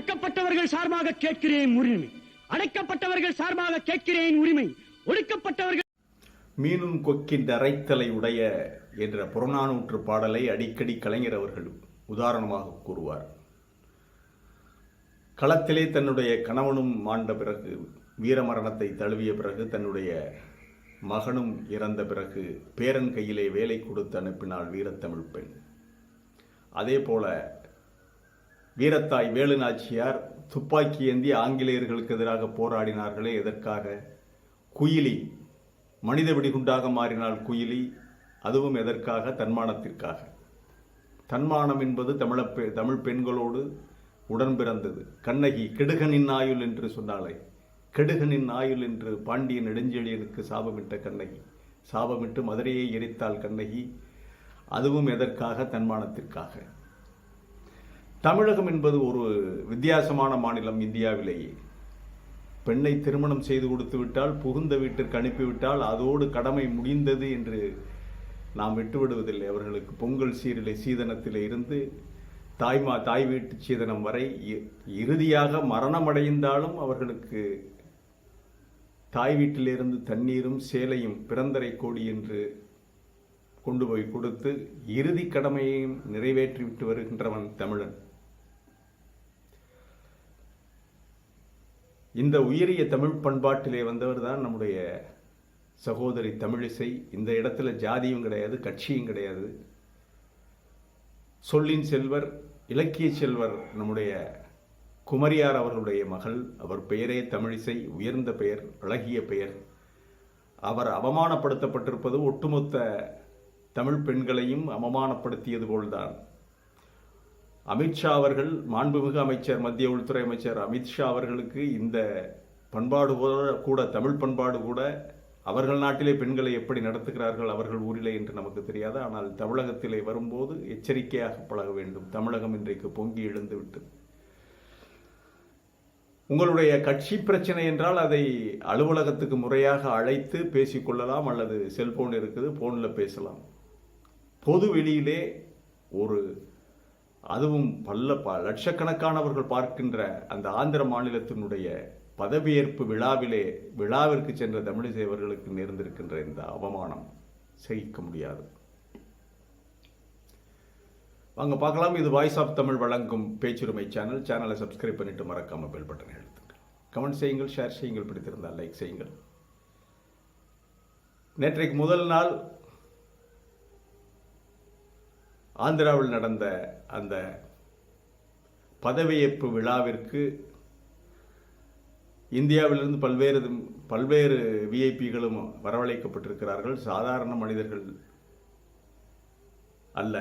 ஒடுக்கப்பட்டவர்கள் சார்பாக கேட்கிறேன் உரிமை. அடைக்கப்பட்டவர்கள் சார்பாக கேட்கிறேன் உரிமை. ஒடுக்கப்பட்டவர்கள் மீனும் கொக்கின் அரைத்தலை உடைய என்ற புறநானூற்று பாடலை அடிக்கடி கலைஞர் அவர்கள் உதாரணமாக கூறுவார். களத்திலே தன்னுடைய கணவனும் மாண்ட பிறகு வீரமரணத்தை தழுவிய பிறகு தன்னுடைய மகனும் இறந்த பிறகு பேரன் கையிலே வேலை கொடுத்து அனுப்பினாள் வீரத்தமிழ் பெண். அதே போல வீரத்தாய் வேலு நாச்சியார் துப்பாக்கி ஏந்தி ஆங்கிலேயர்களுக்கு எதிராக போராடினார்களே எதற்காக? குயிலி மனித வெடிகுண்டாக மாறினாள் குயிலி அதுவும் எதற்காக? தன்மானத்திற்காக. தன்மானம் என்பது தமிழ பெ- தமிழ் பெண்களோடு உடன் பிறந்தது. கண்ணகி கெடுகனின் ஆயுள் என்று சொன்னாலே கெடுகனின் ஆயுள் என்று பாண்டிய நெடுஞ்செழியனுக்கு சாபமிட்ட கண்ணகி. சாபமிட்டு மதுரையை எரித்தாள் கண்ணகி. அதுவும் எதற்காக? தன்மானத்திற்காக. தமிழகம் என்பது ஒரு வித்தியாசமான மாநிலம் இந்தியாவிலேயே. பெண்ணை திருமணம் செய்து கொடுத்து விட்டால் புகுந்த வீட்டிற்கு அனுப்பிவிட்டால் அதோடு கடமை முடிந்தது என்று நாம் விட்டுவிடுவதில்லை. அவர்களுக்கு பொங்கல் சீரிலை சீதனத்தில் இருந்து தாய்மா தாய் வீட்டு சீதனம் வரை இ- இறுதியாக மரணமடைந்தாலும் அவர்களுக்கு தாய் வீட்டிலிருந்து தண்ணீரும் சேலையும் பிறந்தரை கோடி என்று கொண்டு போய் கொடுத்து இறுதி கடமையையும் நிறைவேற்றிவிட்டு வருகின்றவன் தமிழன். இந்த உயரிய தமிழ் பண்பாட்டிலே வந்தவர் தான் நம்முடைய சகோதரி தமிழிசை இந்த இடத்துல ஜாதியும் கிடையாது கட்சியும் கிடையாது. சொல்லின் செல்வர் இலக்கிய செல்வர் நம்முடைய குமரியார் அவர்களுடைய மகள். அவர் பெயரே தமிழிசை உயர்ந்த பெயர் அழகிய பெயர். அவர் அவமானப்படுத்தப்பட்டிருப்பது ஒட்டுமொத்த தமிழ் பெண்களையும் அவமானப்படுத்தியது போல்தான். அமித்ஷா அவர்கள் மாண்புமிகு அமைச்சர் மத்திய உள்துறை அமைச்சர் அமித்ஷா அவர்களுக்கு இந்த பண்பாடு கூட கூட தமிழ் பண்பாடு கூட அவர்கள் நாட்டிலே பெண்களை எப்படி நடத்துகிறார்கள் அவர்கள் ஊரிலே என்று நமக்கு தெரியாது. ஆனால் தமிழகத்திலே வரும்போது எச்சரிக்கையாக பழக வேண்டும். தமிழகம் இன்றைக்கு பொங்கி எழுந்து விட்டது. உங்களுடைய கட்சி பிரச்சனை என்றால் அதை அலுவலகத்துக்கு முறையாக அழைத்து பேசிக்கொள்ளலாம் அல்லது செல்போன் இருக்குது போனில் பேசலாம். பொது வெளியிலே ஒரு அதுவும் பல்ல ப லட்சக்கணக்கானவர்கள் பார்க்கின்ற அந்த ஆந்திர மாநிலத்தினுடைய பதவியேற்பு விழாவிலே விழாவிற்கு சென்ற தமிழிசை அவர்களுக்கு நேர்ந்திருக்கின்ற இந்த அவமானம் சகிக்க முடியாது. வாங்க பார்க்கலாம். இது வாய்ஸ் ஆஃப் தமிழ் வழங்கும் பேச்சுரிமை சேனல் சேனலை சப்ஸ்கிரைப் பண்ணிட்டு மறக்காம பெல் பட்டனை எழுத்துங்கள் கமெண்ட் செய்யுங்கள் ஷேர் செய்யுங்கள் பிடித்திருந்தால் லைக் செய்யுங்கள். நேற்றைக்கு முதல் நாள் ஆந்திராவில் நடந்த அந்த பதவியேற்பு விழாவிற்கு இந்தியாவிலிருந்து பல்வேறு பல்வேறு விஐபிகளும் வரவழைக்கப்பட்டிருக்கிறார்கள். சாதாரண மனிதர்கள் அல்ல.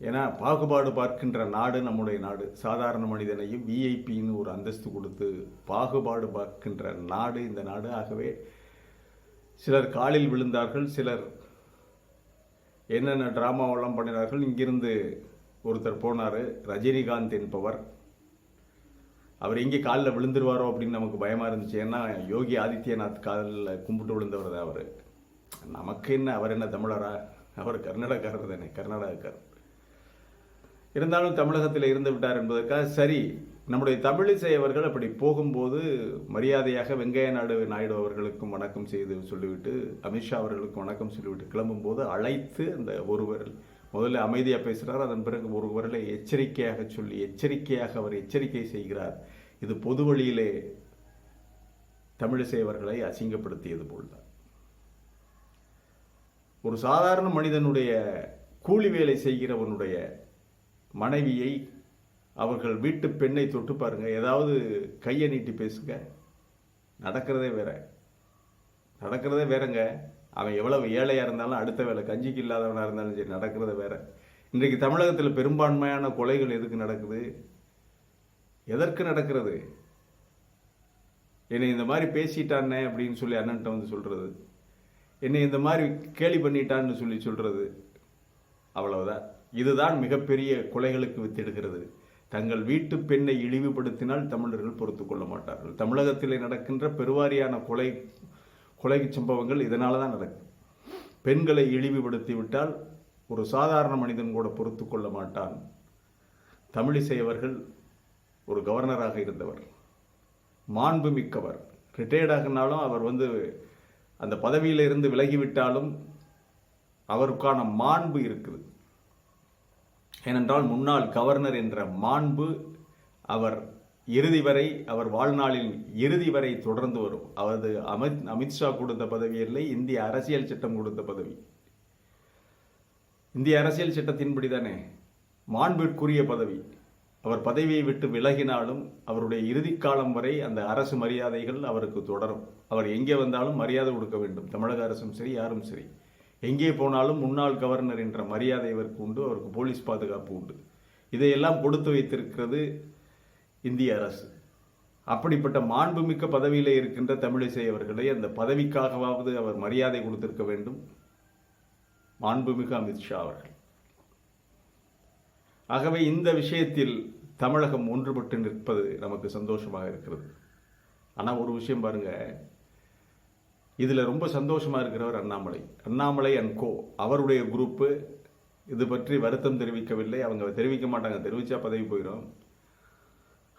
ஏன்னா பாகுபாடு பார்க்கின்ற நாடு நம்முடைய நாடு. சாதாரண மனிதனையும் விஐபின்னு ஒரு அந்தஸ்து கொடுத்து பாகுபாடு பார்க்கின்ற நாடு இந்த நாடு. ஆகவே சிலர் காலில் விழுந்தார்கள் சிலர் என்னென்ன ட்ராமாவெல்லாம் பண்ணினார்கள்? இங்கிருந்து ஒருத்தர் போனார் ரஜினிகாந்த் என்பவர். அவர் எங்கே காலில் விழுந்துருவாரோ அப்படின்னு நமக்கு பயமாக இருந்துச்சு. ஏன்னா யோகி ஆதித்யநாத் காலில் கும்பிட்டு விழுந்தவர் தான் அவர். நமக்கு என்ன அவர் என்ன தமிழரா? அவர் கர்நாடகாரர் தானே கர்நாடகக்காரர். இருந்தாலும் தமிழகத்தில் இருந்து விட்டார் என்பதற்காக சரி நம்முடைய தமிழிசை அவர்கள் அப்படி போகும்போது மரியாதையாக வெங்கைய நாடு நாயுடு அவர்களுக்கும் வணக்கம் செய்து சொல்லிவிட்டு அமித்ஷா அவர்களுக்கும் வணக்கம் சொல்லிவிட்டு கிளம்பும்போது அழைத்து அந்த ஒருவர் முதல்ல அமைதியாக பேசுகிறார் அதன் பிறகு ஒரு குரலை எச்சரிக்கையாக சொல்லி எச்சரிக்கையாக அவர் எச்சரிக்கை செய்கிறார். இது பொது வழியிலே தமிழிசை அவர்களை அசிங்கப்படுத்தியது போல்தான். ஒரு சாதாரண மனிதனுடைய கூலி வேலை செய்கிறவனுடைய மனைவியை அவர்கள் வீட்டு பெண்ணை தொட்டு பாருங்க. ஏதாவது கையை நீட்டி பேசுங்க. நடக்கிறதே வேற. நடக்கிறதே வேறங்க. அவன் எவ்வளவு ஏழையாக இருந்தாலும் அடுத்த வேலை கஞ்சிக்கு இல்லாதவனாக இருந்தாலும் சரி நடக்கிறதே வேற. இன்றைக்கு தமிழகத்தில் பெரும்பான்மையான கொலைகள் எதுக்கு நடக்குது? எதற்கு நடக்கிறது? என்னை இந்த மாதிரி பேசிட்டானே அப்படின்னு சொல்லி அண்ணன்ட்ட வந்து சொல்கிறது என்னை இந்த மாதிரி கேலி பண்ணிட்டான்னு சொல்லி சொல்கிறது அவ்வளவுதான். இதுதான் மிகப்பெரிய கொலைகளுக்கு வித்திடுகிறது. தங்கள் வீட்டு பெண்ணை இழிவுபடுத்தினால் தமிழர்கள் பொறுத்து கொள்ள மாட்டார்கள். தமிழகத்திலே நடக்கின்ற பெருவாரியான கொலை கொலை சம்பவங்கள் இதனால தான் நடக்கும் பெண்களை இழிவுபடுத்தி விட்டால் ஒரு சாதாரண மனிதன் கூட பொறுத்து கொள்ள மாட்டான். தமிழிசை அவர்கள் ஒரு கவர்னராக இருந்தவர். மாண்பு மிக்கவர் ரிட்டையர்டாகனாலும் அவர் வந்து அந்த பதவியிலிருந்து விலகிவிட்டாலும் அவருக்கான மாண்பு இருக்குது. ஏனென்றால் முன்னாள் கவர்னர் என்ற மாண்பு அவர் இறுதி வரை அவர் வாழ்நாளில் இறுதி வரை தொடர்ந்து வரும். அவரது அமித் அமித்ஷா கொடுத்த பதவி இல்லை இந்திய அரசியல் சட்டம் கொடுத்த பதவி. இந்திய அரசியல் சட்டத்தின்படி தானே மாண்பிற்குரிய பதவி. அவர் பதவியை விட்டு விலகினாலும் அவருடைய இறுதி காலம் வரை அந்த அரசு மரியாதைகள் அவருக்கு தொடரும். அவர் எங்கே வந்தாலும் மரியாதை கொடுக்க வேண்டும். தமிழக அரசும் சரி யாரும் சரி. எங்கே போனாலும் முன்னாள் கவர்னர் என்ற மரியாதை இவருக்கு உண்டு அவருக்கு போலீஸ் பாதுகாப்பு உண்டு. இதையெல்லாம் கொடுத்து வைத்திருக்கிறது இந்திய அரசு. அப்படிப்பட்ட மாண்புமிக்க பதவியில் இருக்கின்ற தமிழிசை அவர்களை அந்த பதவிக்காகவாவது அவர் மரியாதை கொடுத்திருக்க வேண்டும். மாண்புமிகு அமித்ஷா அவர்கள். ஆகவே இந்த விஷயத்தில் தமிழகம் ஒன்றுபட்டு நிற்பது நமக்கு சந்தோஷமாக இருக்கிறது. ஆனால் ஒரு விஷயம் பாருங்கள் இதில் ரொம்ப சந்தோஷமாக இருக்கிறவர் அண்ணாமலை. அண்ணாமலை அண்ட் கோ அவருடைய குரூப்பு இது பற்றி வருத்தம் தெரிவிக்கவில்லை. அவங்க தெரிவிக்க மாட்டாங்க. தெரிவித்தா பதவி போயிடும்.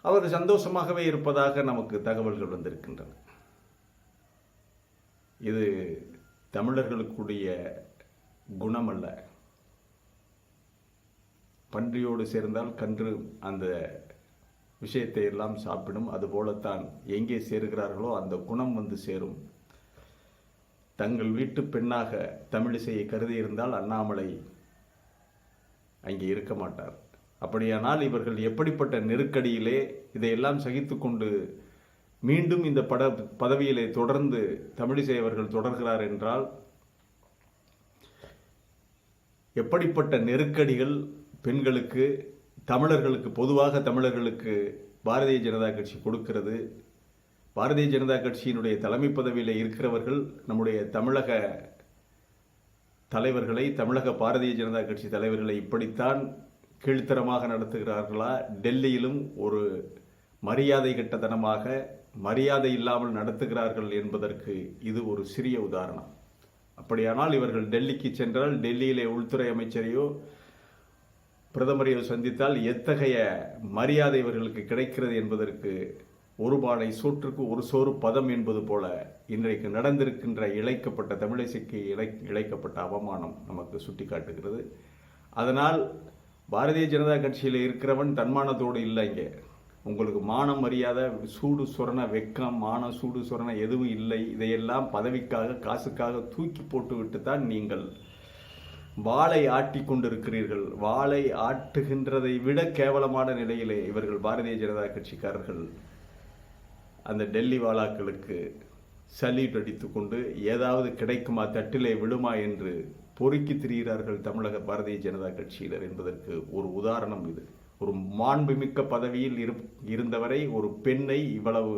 அவர் சந்தோஷமாகவே இருப்பதாக நமக்கு தகவல்கள் வந்திருக்கின்றன. இது தமிழர்களுக்குடைய குணம் அல்ல பன்றியோடு சேர்ந்தால் கன்று அந்த விஷயத்தை எல்லாம் சாப்பிடும். அதுபோலத்தான் எங்கே சேருகிறார்களோ அந்த குணம் வந்து சேரும். தங்கள் வீட்டு பெண்ணாக தமிழிசையை கருதி இருந்தால் அண்ணாமலை அங்கே இருக்க மாட்டார். அப்படியானால் இவர்கள் எப்படிப்பட்ட நெருக்கடியிலே இதையெல்லாம் சகித்துக்கொண்டு மீண்டும் இந்த பட பதவியிலே தொடர்ந்து தமிழிசை அவர்கள் தொடர்கிறார் என்றால் எப்படிப்பட்ட நெருக்கடிகள் பெண்களுக்கு தமிழர்களுக்கு பொதுவாக தமிழர்களுக்கு பாரதிய ஜனதா கட்சி கொடுக்கிறது பாரதிய ஜனதா கட்சியினுடைய தலைமை பதவியில் இருக்கிறவர்கள் நம்முடைய தமிழக தலைவர்களை தமிழக பாரதிய ஜனதா கட்சி தலைவர்களை இப்படித்தான் கீழ்த்தரமாக நடத்துகிறார்களா? டெல்லியிலும் ஒரு மரியாதை கட்டதனமாக மரியாதை இல்லாமல் நடத்துகிறார்கள் என்பதற்கு இது ஒரு சிறிய உதாரணம். அப்படியானால் இவர்கள் டெல்லிக்கு சென்றால் டெல்லியிலே உள்துறை அமைச்சரையோ பிரதமரையோ சந்தித்தால் எத்தகைய மரியாதை இவர்களுக்கு கிடைக்கிறது என்பதற்கு ஒரு பானை சோற்றுக்கு ஒரு சோறு பதம் என்பது போல இன்றைக்கு நடந்திருக்கின்ற இழைக்கப்பட்ட தமிழிசைக்கு இழை இழைக்கப்பட்ட அவமானம் நமக்கு சுட்டிக்காட்டுகிறது. அதனால் பாரதிய ஜனதா கட்சியில் இருக்கிறவன் தன்மானத்தோடு இல்லை இங்கே. உங்களுக்கு மானம் மரியாதை சூடு சுரண வெக்கம் மானம் சூடு சுரண எதுவும் இல்லை. இதையெல்லாம் பதவிக்காக காசுக்காக தூக்கி போட்டுவிட்டு தான் நீங்கள் வாளை ஆட்டி கொண்டிருக்கிறீர்கள். வாளை ஆட்டுகின்றதை விட கேவலமான நிலையிலே இவர்கள் பாரதிய ஜனதா கட்சிக்காரர்கள். அந்த டெல்லி வாலாக்களுக்கு சல்யூட் அடித்துக்கொண்டு ஏதாவது கிடைக்குமா தட்டிலே விழுமா என்று பொறுக்கி திரிகிறார்கள் தமிழக பாரதிய ஜனதா கட்சியினர் என்பதற்கு ஒரு உதாரணம் இது. ஒரு மாண்புமிக்க பதவியில் இரு இருந்தவரை ஒரு பெண்ணை இவ்வளவு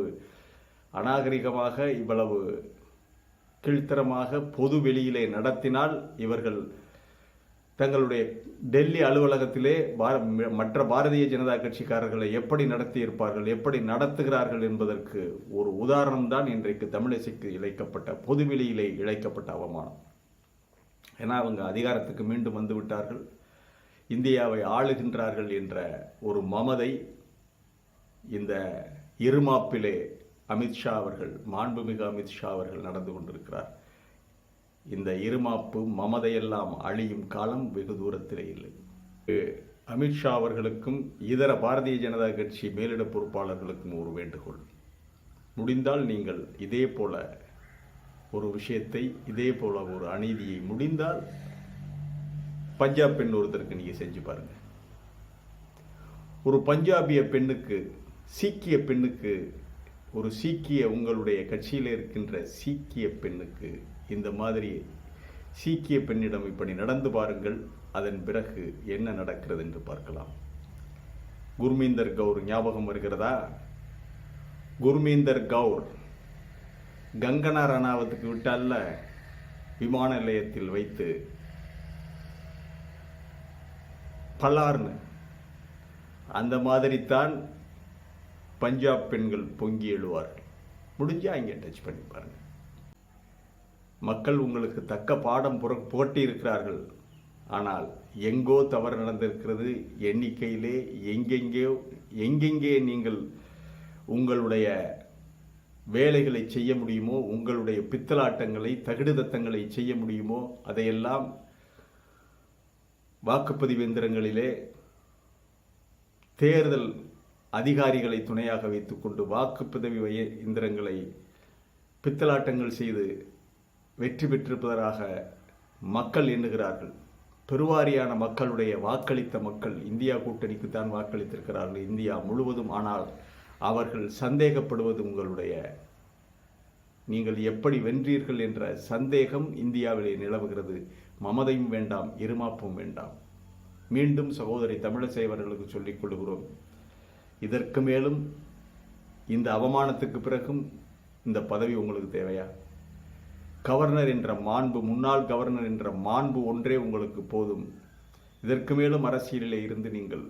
அநாகரிகமாக இவ்வளவு கீழ்த்தரமாக பொது வெளியிலே நடத்தினால் இவர்கள் தங்களுடைய டெல்லி அலுவலகத்திலே பார- மற்ற பாரதிய ஜனதா கட்சிக்காரர்களை எப்படி நடத்தி இருப்பார்கள் எப்படி நடத்துகிறார்கள் என்பதற்கு ஒரு உதாரணம் தான் இன்றைக்கு தமிழிசைக்கு இழைக்கப்பட்ட பொதுவெளியிலே இழைக்கப்பட்ட அவமானம். ஏன்னா அவங்க அதிகாரத்துக்கு மீண்டும் வந்து விட்டார்கள். இந்தியாவை ஆளுகின்றார்கள் என்ற ஒரு மமதை இந்த இருமாப்பிலே அமித்ஷா அவர்கள் மாண்புமிகு அமித்ஷா அவர்கள் நடந்து கொண்டிருக்கிறார். இந்த இருமாப்பு மமதையெல்லாம் அழியும் காலம் வெகு தூரத்திலே இல்லை. அமித்ஷா அவர்களுக்கும் இதர பாரதிய ஜனதா கட்சி மேலிட பொறுப்பாளர்களுக்கும் ஒரு வேண்டுகோள். முடிந்தால் நீங்கள் இதே போல ஒரு விஷயத்தை இதே போல ஒரு அநீதியை முடிந்தால் பஞ்சாப் பெண் ஒருத்தருக்கு நீங்கள் செஞ்சு பாருங்கள் ஒரு பஞ்சாபிய பெண்ணுக்கு சீக்கிய பெண்ணுக்கு ஒரு சீக்கிய உங்களுடைய கட்சியில் இருக்கின்ற சீக்கிய பெண்ணுக்கு இந்த மாதிரி சீக்கிய பெண்ணிடம் இப்படி நடந்து பாருங்கள் அதன் பிறகு என்ன நடக்கிறது என்று பார்க்கலாம். குர்மீந்தர் கவுர் ஞாபகம் வருகிறதா? குர்மீந்தர் கவுர் கங்கனா ரணாவத்துக்கு விட்டால விமான நிலையத்தில் வைத்து பலார்னு. அந்த மாதிரி தான் பஞ்சாப் பெண்கள் பொங்கி எழுவார்கள். முடிஞ்சா இங்கே டச் பண்ணி பாருங்கள் மக்கள் உங்களுக்கு தக்க பாடம் புற புகட்டியிருக்கிறார்கள். ஆனால் எங்கோ தவறு நடந்திருக்கிறது எண்ணிக்கையிலே எங்கெங்கே எங்கெங்கே நீங்கள் உங்களுடைய வேலைகளை செய்ய முடியுமோ உங்களுடைய பித்தலாட்டங்களை தகுடுதத்தங்களை செய்ய முடியுமோ அதையெல்லாம் வாக்குப்பதிவு எந்திரங்களிலே தேர்தல் அதிகாரிகளை துணையாக வைத்துக்கொண்டு வாக்குப்பதிவு எந்திரங்களை பித்தலாட்டங்கள் செய்து வெற்றி பெற்றிருப்பதாக மக்கள் எண்ணுகிறார்கள். பெருவாரியான மக்களுடைய வாக்களித்த மக்கள் இந்தியா கூட்டணிக்கு தான் வாக்களித்திருக்கிறார்கள் இந்தியா முழுவதும். ஆனால் அவர்கள் சந்தேகப்படுவது உங்களுடைய நீங்கள் எப்படி வென்றீர்கள் என்ற சந்தேகம் இந்தியாவிலே நிலவுகிறது. மமதையும் வேண்டாம் இருமாப்பும் வேண்டாம். மீண்டும் சகோதரி தமிழிசை அவர்களுக்கு சொல்லிக் கொள்கிறோம். இதற்கு மேலும் இந்த அவமானத்துக்கு பிறகும் இந்த பதவி உங்களுக்கு தேவையா? கவர்னர் என்ற மாண்பு முன்னாள் கவர்னர் என்ற மாண்பு ஒன்றே உங்களுக்கு போதும். இதற்கு மேலும் அரசியலில் இருந்து நீங்கள்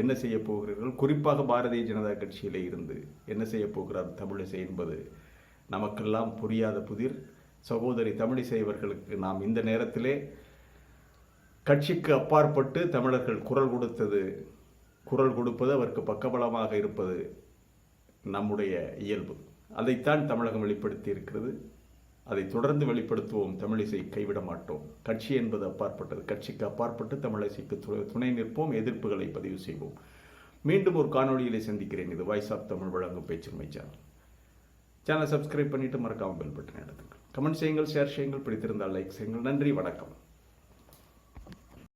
என்ன செய்ய போகிறீர்கள்? குறிப்பாக பாரதிய ஜனதா கட்சியில் இருந்து என்ன செய்ய போகிறார் தமிழிசை என்பது நமக்கெல்லாம் புரியாத புதிர். சகோதரி தமிழிசை அவர்களுக்கு நாம் இந்த நேரத்திலே கட்சிக்கு அப்பாற்பட்டு தமிழர்கள் குரல் கொடுத்தது குரல் கொடுப்பது அவருக்கு பக்கபலமாக இருப்பது நம்முடைய இயல்பு. அதைத்தான் தமிழகம் வெளிப்படுத்தி இருக்கிறது. அதை தொடர்ந்து வெளிப்படுத்துவோம் தமிழிசை கைவிட மாட்டோம். கட்சி என்பது அப்பாற்பட்டது. கட்சிக்கு அப்பாற்பட்டு தமிழிசைக்கு து- துணை நிற்போம் எதிர்ப்புகளை பதிவு செய்வோம். மீண்டும் ஒரு காணொலியிலே சந்திக்கிறேன். இது வாய்ஸ் ஆஃப் தமிழ் வழங்கும் பேச்சுரிமை சேனல். சேனலை சப்ஸ்கிரைப் பண்ணிவிட்டு மறக்காமல் பெல் பட்டன் எடுத்துங்கள் கமெண்ட் செய்யுங்கள் ஷேர் செய்யுங்கள் பிடித்திருந்தால் லைக் செய்யுங்கள். நன்றி வணக்கம்.